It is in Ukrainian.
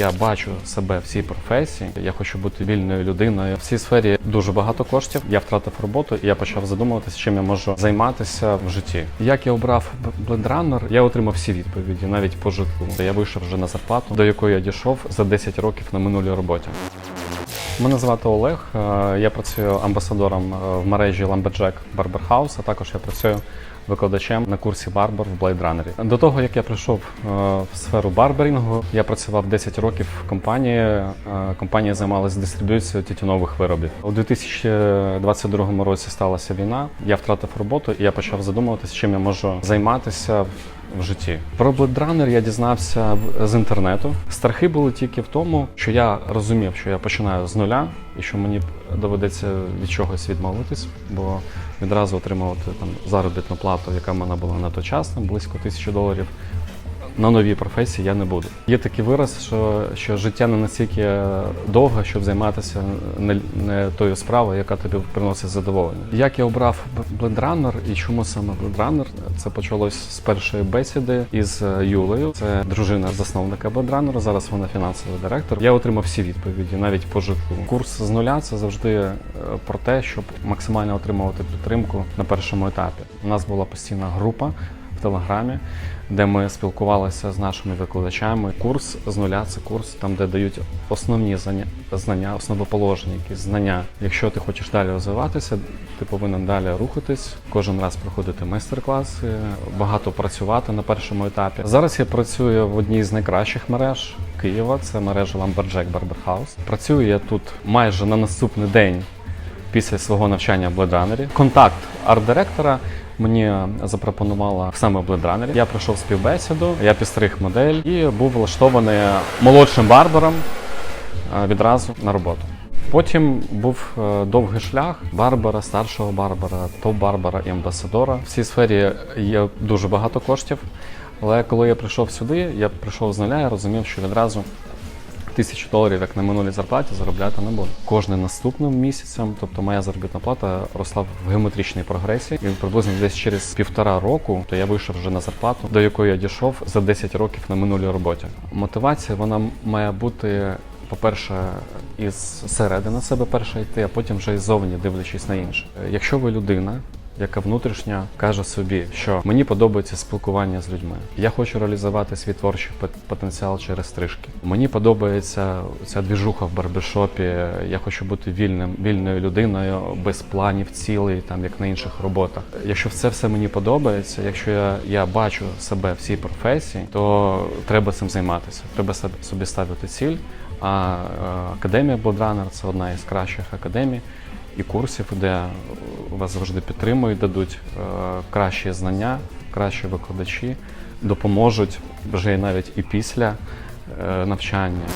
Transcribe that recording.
я бачу себе в цій професії, я хочу бути вільною людиною. В цій сфері дуже багато коштів. Я втратив роботу, і я почав задумуватися, чим я можу займатися в житті. Як я обрав Blade я отримав всі відповіді, навіть по житлу. Я вийшов вже на зарплату, до якої я дійшов за 10 років на минулій роботі. Мене звати Олег. е, Я працюю амбасадором е, в мережі Lumberjack Barber House, а також я працюю викладачем на курсі Барбер в Blade Runner. До того як я прийшов е, в сферу барберінгу, я працював 10 років в компанії. Е, Компанія займалася дистриб'юцією тютюнових виробів. У 2022 році сталася війна. Я втратив роботу і я почав задумуватися, чим я можу займатися в житті. Про Blade Runner я дізнався з інтернету. Страхи були тільки в тому, що я розумів, що я починаю з нуля і що мені доведеться від чогось відмовитись, бо відразу отримувати там заробітну плату, яка в мене була на той час, там близько тисячі доларів. На новій професії я не буду. Є такий вираз, що, що життя не настільки довге, щоб займатися не, не тою справою, яка тобі приносить задоволення. Як я обрав Runner і чому саме Blade Це почалось з першої бесіди із е, Юлею. Це дружина засновника Blade Зараз вона фінансовий директор. Я отримав всі відповіді, навіть по житлу. Курс з нуля це завжди е, про те, щоб максимально отримувати підтримку на першому етапі. У нас була постійна група Телеграмі, де ми спілкувалися з нашими викладачами. Курс з нуля це курс, там, де дають основні знання, основоположні якісь знання. Якщо ти хочеш далі розвиватися, ти повинен далі рухатись, кожен раз проходити майстер-класи, багато працювати на першому етапі. Зараз я працюю в одній з найкращих мереж Києва. Це мережа Lumberjack Barber. Працюю я тут майже на наступний день після свого навчання в Blade Контакт арт-директора мені запропонувала саме в Blade Runner. Я пройшов співбесіду, я підстриг модель і був влаштований молодшим барбером е, відразу на роботу. Потім був е, довгий шлях барбера, старшого барбера, топ-барбера і амбасадора. В цій сфері є дуже багато коштів. Але коли я прийшов сюди, я прийшов з нуля, я розумів, що відразу тисячу доларів, як на минулій зарплаті, заробляти не буду. Кожним наступним місяцем, тобто моя заробітна плата росла в геометричній прогресії. І приблизно десь через півтора року, то я вийшов вже на зарплату, до якої я дійшов за 10 років на минулій роботі. Мотивація вона має бути. По-перше, із середини себе перше йти, а потім вже іззовні дивлячись на інше. Якщо ви людина, яка внутрішня каже собі, що мені подобається спілкування з людьми. Я хочу реалізувати свій творчий потенціал через стрижки. Мені подобається ця двіжуха в барбершопі. Я хочу бути вільним, вільною людиною, без планів, цілей, там як на інших роботах. Якщо це все мені подобається, якщо я, я бачу себе в цій професії, то треба цим займатися. Треба собі ставити ціль. А академія Bloodrunner – це одна із кращих академій і курсів, де вас завжди підтримують, дадуть е, кращі знання, кращі викладачі, допоможуть вже навіть і після е, навчання.